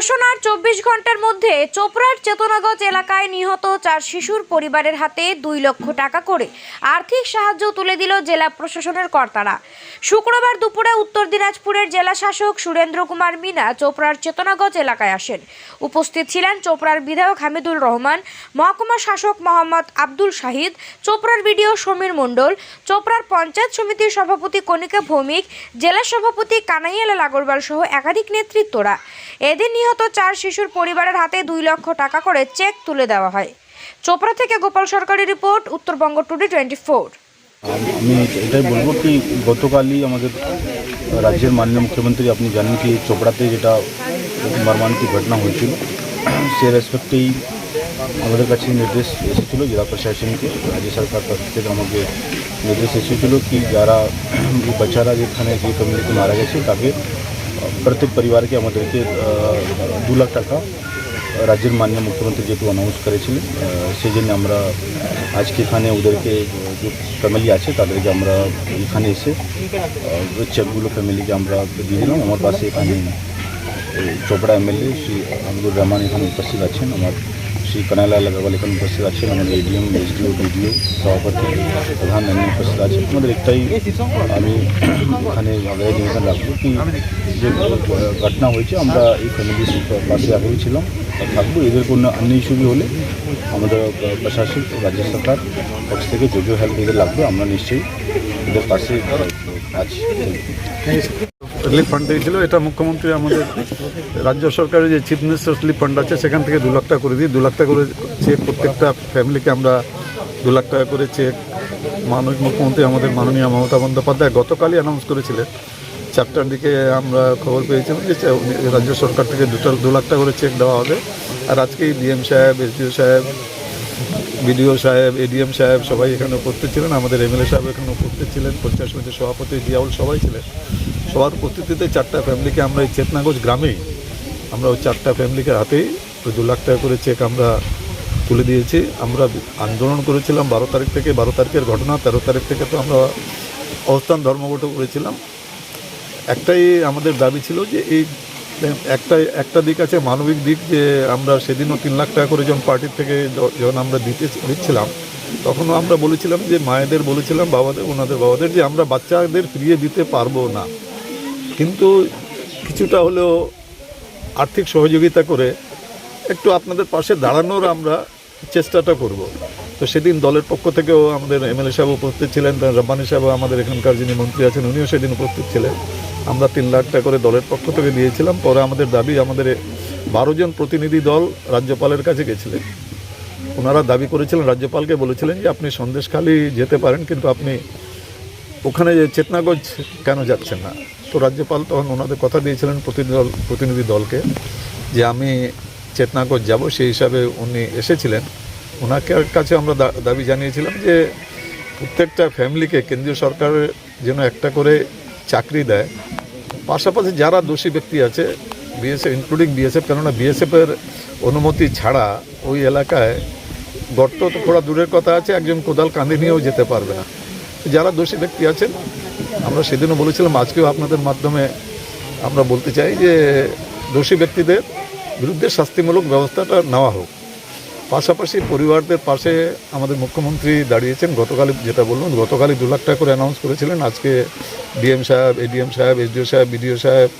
ঘোষণার চব্বিশ ঘণ্টার মধ্যে চোপড়ার চেতনাগঞ্জ এলাকায় নিহত চার শিশুর পরিবারের হাতে দুই লক্ষ টাকা করে আর্থিক সাহায্য তুলে দিল জেলা প্রশাসনের কর্তারা। শুক্রবার দুপুরে উত্তর দিনাজপুরের জেলা শাসক সুরেন্দ্র কুমার মিনা চোপড়ার চেতনাগঞ্জ এলাকায় আসেন। উপস্থিত ছিলেন চোপড়ার বিধায়ক হামিদুল রহমান, মহকুমা শাসক মোহাম্মদ আব্দুল শাহিদ, চোপড়ার বিডিও সমীর মণ্ডল, চোপড়ার পঞ্চায়েত সমিতির সভাপতি কণিকা ভৌমিক, জেলা সভাপতি কানাইয়ালাল আগরওয়াল সহ একাধিক নেতৃত্বরা। এদিন নিহত চার শিশুর পরিবারের হাতে দুই লক্ষ টাকা করে চেক তুলে দেওয়া হয়। চোপড়া থেকে গোপাল সরকারি report, Uttarbanga today twenty four. আমি এটাই বলব কি, গতকালই আমাদের রাজ্যের মাননীয় মুখ্যমন্ত্রী আপনি জানেন কি, চোপড়াতে যেটা মর্মান্তিক ঘটনা হয়েছিল, সে রেসপেক্টেই আমাদের কাছে নির্দেশ এসেছিল, জেলা প্রশাসনকে, রাজ্য সরকার তরফ থেকে আমাকে নির্দেশ এসেছিল কি, যারা বাচ্চারা যেখানে যে ফ্যামিলিতে মারা গেছে, তাকে প্রত্যেক পরিবারকে আমাদেরকে আহ, দু লাখ টাকা রাজ্যের মাননীয় মুখ্যমন্ত্রী যেহেতু অ্যানাউন্স করেছিলেন আহ, সেই জন্য আমরা আজকে এখানে ওদেরকে যে ফ্যামিলি আছে তাদেরকে আমরা এখানে এসে আহ, ওই চেকগুলো ফ্যামিলিকে আমরা দিয়ে দিলাম আমার পাশে এখানে এই চোপড়া এমএলএ শ্রী আব্দুর রহমান এখানে উপস্থিত আছেন আমার শ্রী কানাইলাল আগরওয়াল এখানে উপস্থিত আছেন আমাদের এডিএম এসডিও বিডিও সভাপতি প্রধান এমনি উপস্থিত আছেন আমাদের একটাই আমি এখানে আগ্রহ নিবেদন রাখব কি যে ঘটনা হয়েছে আমরা এই ফ্যামিলির পাশে আগেই ছিলাম থাকব এদের কোনো অন্য ইস্যু হলে আমাদের প্রশাসন রাজ্য সরকার পক্ষ থেকে যে যে হেল্প এদের লাগবে আমরা নিশ্চয়ই এদের পাশে আছি রিলিফ ফান্ড দিয়েছিল। এটা মুখ্যমন্ত্রী আমাদের রাজ্য সরকারের যে চিফ মিনিস্টার রিলিফ ফান্ড আছে, সেখান থেকে দু লাখ টাকা করে দিই দু লাখ টাকা করে চেক প্রত্যেকটা ফ্যামিলিকে আমরা দু লাখ টাকা করে চেক, মাননীয় মুখ্যমন্ত্রী, আমাদের মাননীয় মমতা বন্দ্যোপাধ্যায় গতকালই অ্যানাউন্স করেছিলেন। চারটার দিকে আমরা খবর পেয়েছিলাম যে রাজ্য সরকার থেকে দুটো দু লাখ টাকা করে চেক দেওয়া হবে। আর আজকেই ডিএম সাহেব এসডিও সাহেব বিডিও সাহেব, এডিএম সাহেব সবাই এখানে উপস্থিত ছিলেন। আমাদের এমএলএ সাহেব এখানে উপস্থিত ছিলেন। পঞ্চায়েত সমিতির সভাপতি জিয়াউল সবাই ছিলেন। সবার উপস্থিতিতে চারটা ফ্যামিলিকে আমরা এই চেতনাগঞ্জ গ্রামেই, আমরা ওই চারটা ফ্যামিলিকে হাতেই ওই দু লাখ টাকা করে চেক আমরা তুলে দিয়েছি। আমরা আন্দোলন করেছিলাম বারো তারিখ থেকে। বারো তারিখের ঘটনা, তেরো তারিখ থেকে তো আমরা অবস্থান ধর্মঘট করেছিলাম। একটাই আমাদের দাবি ছিল যে এই একটা একটা দিক আছে, মানবিক দিক যে আমরা সেদিনও তিন লাখ টাকা করে যখন পার্টির থেকে যখন আমরা দিতে দিচ্ছিলাম তখনও আমরা বলেছিলাম যে মায়েদের বলেছিলাম, বাবাদের, ওনাদের বাবাদের যে আমরা বাচ্চাদের ফিরিয়ে দিতে পারব না। কিন্তু কিছুটা হলেও আর্থিক সহযোগিতা করে একটু আপনাদের পাশে দাঁড়ানোর আমরা চেষ্টাটা করব। তো সেদিন দলের পক্ষ থেকেও আমাদের এমএলএ সাহেব উপস্থিত ছিলেন রব্বানি সাহেব আমাদের এখানকার যিনি মন্ত্রী আছেন, উনিও সেদিন উপস্থিত ছিলেন। আমরা তিন লাখ টাকা করে দলের পক্ষ থেকে দিয়েছিলাম। পরে আমাদের দাবি, আমাদের বারো জন প্রতিনিধি দল রাজ্যপালের কাছে গেছিলেন। ওনারা দাবি করেছিলেন, রাজ্যপালকে বলেছিলেন যে, আপনি সন্দেশখালি যেতে পারেন, কিন্তু আপনি ওখানে যে চেতনাগঞ্জ কেন যাচ্ছেন না? তো রাজ্যপাল তখন ওনাদের কথা দিয়েছিলেন প্রতিনিধি দল, প্রতিনিধি দলকে যে, আমি চেতনাগঞ্জ যাব। সেই হিসাবে উনি এসেছিলেন। ওনাকে কাছে আমরা দাবি জানিয়েছিলাম যে, প্রত্যেকটা ফ্যামিলিকে কেন্দ্রীয় সরকারের যেন একটা করে চাকরি দেয়। পাশাপাশি যারা দোষী ব্যক্তি আছে বিএসএফ ইনক্লুডিং বিএসএফ কেননা বিএসএফের অনুমতি ছাড়া ওই এলাকায় গর্ত তো থোড়া দূরের কথা আছে, একজন কোদাল কাঁধে নিয়েও যেতে পারবে না। যারা দোষী ব্যক্তি আছেন, আমরা সেদিনও বলেছিলাম, আজকেও আপনাদের মাধ্যমে আমরা বলতে চাই যে দোষী ব্যক্তিদের বিরুদ্ধে শাস্তিমূলক ব্যবস্থাটা নেওয়া হোক। পাশাপাশি পরিবারদের পাশে আমাদের মুখ্যমন্ত্রী দাঁড়িয়েছেন। গতকালই যেটা বললাম, গতকালই দু লাখ টাকা করে অ্যানাউন্স করেছিলেন। আজকে ডিএম সাহেব, এডিএম সাহেব, এসডিও সাহেব, বিডিও সাহেব,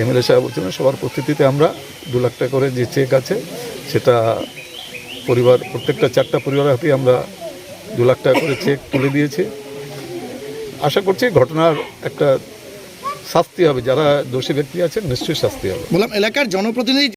এমএলএ সাহেব বলছিলেন, সবার উপস্থিতিতে আমরা দু লাখ টাকা করে যে চেক আছে, সেটা পরিবার, প্রত্যেকটা চারটা পরিবারের হাতেই আমরা দু লাখ টাকা করে চেক তুলে দিয়েছি। আশা করছি ঘটনার একটা শাস্তি হবে। যারা দোষী ব্যক্তি আছেন, নিশ্চয়ই শাস্তি হবে। বললাম, এলাকার জনপ্রতিনিধি